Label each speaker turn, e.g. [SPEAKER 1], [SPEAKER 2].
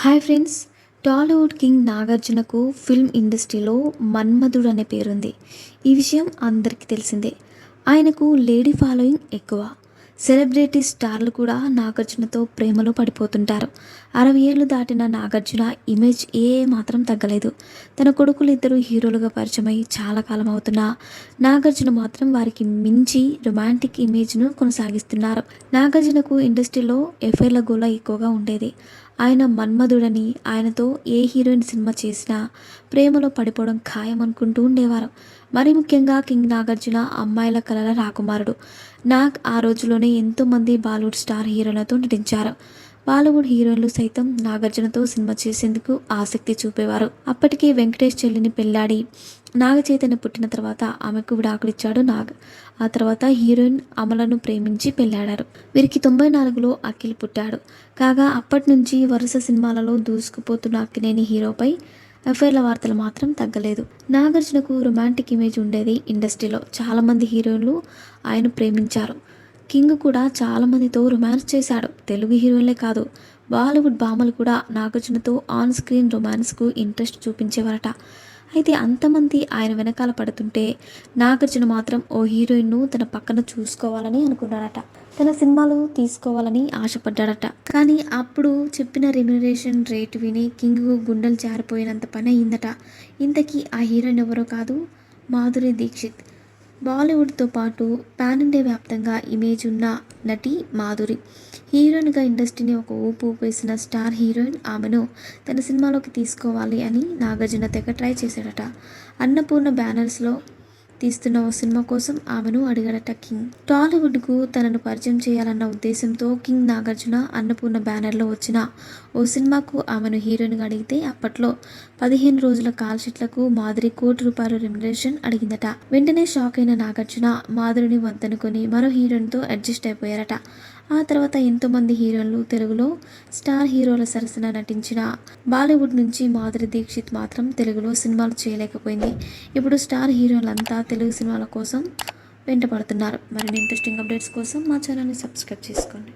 [SPEAKER 1] Hi friends Tollywood king నాగార్జునకు film ఇండస్ట్రీలో మన్మధుడు అనే పేరుంది. ఈ విషయం అందరికీ తెలిసిందే. ఆయనకు లేడీ ఫాలోయింగ్ ఎక్కువ. సెలబ్రిటీ స్టార్లు కూడా నాగార్జునతో ప్రేమలో పడిపోతుంటారు. అరవై ఏళ్ళు దాటిన నాగార్జున ఇమేజ్ ఏ మాత్రం తగ్గలేదు. తన కొడుకులు ఇద్దరు హీరోలుగా పరిచయమై చాలా కాలం అవుతున్నా నాగార్జున మాత్రం వారికి మించి రొమాంటిక్ ఇమేజ్ను కొనసాగిస్తున్నారు. నాగార్జునకు ఇండస్ట్రీలో ఎఫ్ఐర్ల గోల ఎక్కువగా ఉండేది. ఆయన మన్మధుడని ఆయనతో ఏ హీరోయిన్ సినిమా చేసినా ప్రేమలో పడిపోవడం ఖాయం అనుకుంటూ ఉండేవారు. మరి ముఖ్యంగా కింగ్ నాగార్జున అమ్మాయిల కళల రాకుమారుడు. నాగ్ ఆ రోజుల్లోనే ఎంతోమంది బాలీవుడ్ స్టార్ హీరోలతో నటించారు. బాలీవుడ్ హీరోయిన్లు సైతం నాగార్జునతో సినిమా చేసేందుకు ఆసక్తి చూపేవారు. అప్పటికే వెంకటేష్ చెల్లిని పెళ్ళాడి నాగ చైతన్య పుట్టిన తర్వాత ఆమెకు విడాకులిచ్చాడు నాగ్. ఆ తర్వాత హీరోయిన్ అమలను ప్రేమించి పెళ్ళాడారు వీరికి తొంభై నాలుగులో అఖిల్ పుట్టాడు. కాగా అప్పటి నుంచి వరుస సినిమాలలో దూసుకుపోతున్న అక్కినేని హీరోపై అఫైర్ల వార్తలు మాత్రం తగ్గలేదు. నాగార్జునకు రొమాంటిక్ ఇమేజ్ ఉండేది ఇండస్ట్రీలో. చాలామంది హీరోయిన్లు ఆయన ప్రేమించారు. కింగ్ కూడా చాలామందితో రొమాన్స్ చేశాడు. తెలుగు హీరోయిన్లే కాదు బాలీవుడ్ భామలు కూడా నాగార్జునతో ఆన్ స్క్రీన్ రొమాన్స్కు ఇంట్రెస్ట్ చూపించేవారట. అయితే అంతమంది ఆయన వెనకాల పడుతుంటే నాగార్జున మాత్రం ఓ హీరోయిన్ను తన పక్కన చూసుకోవాలని అనుకున్నాడట తన సినిమాలు తీసుకోవాలని ఆశపడ్డాడట. కానీ అప్పుడు చెప్పిన రెమ్యునరేషన్ రేట్ విని కింగ్ గుండెలు జారిపోయినంత పని అయిందట. ఇంతకీ ఆ హీరోయిన్ ఎవరో కాదు? మాధురి దీక్షిత్. బాలీవుడ్తో పాటు పాన్ ఇండియా వ్యాప్తంగా ఇమేజ్ ఉన్న నటి మాధురి. హీరోయిన్గా ఇండస్ట్రీని ఒక ఊపు ఊపేసిన స్టార్ హీరోయిన్ ఆమెను తన సినిమాలోకి తీసుకోవాలి అని నాగార్జున తెగ ట్రై చేశాడట. అన్నపూర్ణ బ్యానర్స్లో తీస్తున్న ఓ సినిమా కోసం ఆమెను అడిగాడట కింగ్. టాలీవుడ్కు తనను పరిచయం చేయాలన్న ఉద్దేశంతో కింగ్ నాగార్జున అన్నపూర్ణ బ్యానర్లో వచ్చిన ఓ సినిమాకు ఆమెను హీరోయిన్గా అడిగితే అప్పట్లో పదిహేను రోజుల కాల్ షీట్లకు మాధురి కోటి రూపాయల రెమ్యునరేషన్ అడిగిందట. వెంటనే షాక్ అయిన నాగార్జున మాధురిని వద్దనుకొని మరో హీరోయిన్తో అడ్జస్ట్ అయిపోయారట. ఆ తర్వాత ఎంతోమంది హీరోలు తెలుగులో స్టార్ హీరోల సరసన నటించిన బాలీవుడ్ నుంచి మాధురి దీక్షిత్ మాత్రం తెలుగులో సినిమాలు చేయలేకపోయింది. ఇప్పుడు స్టార్ హీరోలంతా తెలుగు సినిమాల కోసం వెంటపడుతున్నారు. మరిన్ని ఇంట్రెస్టింగ్ అప్డేట్స్ కోసం మా ఛానల్ని సబ్స్క్రైబ్ చేసుకోండి.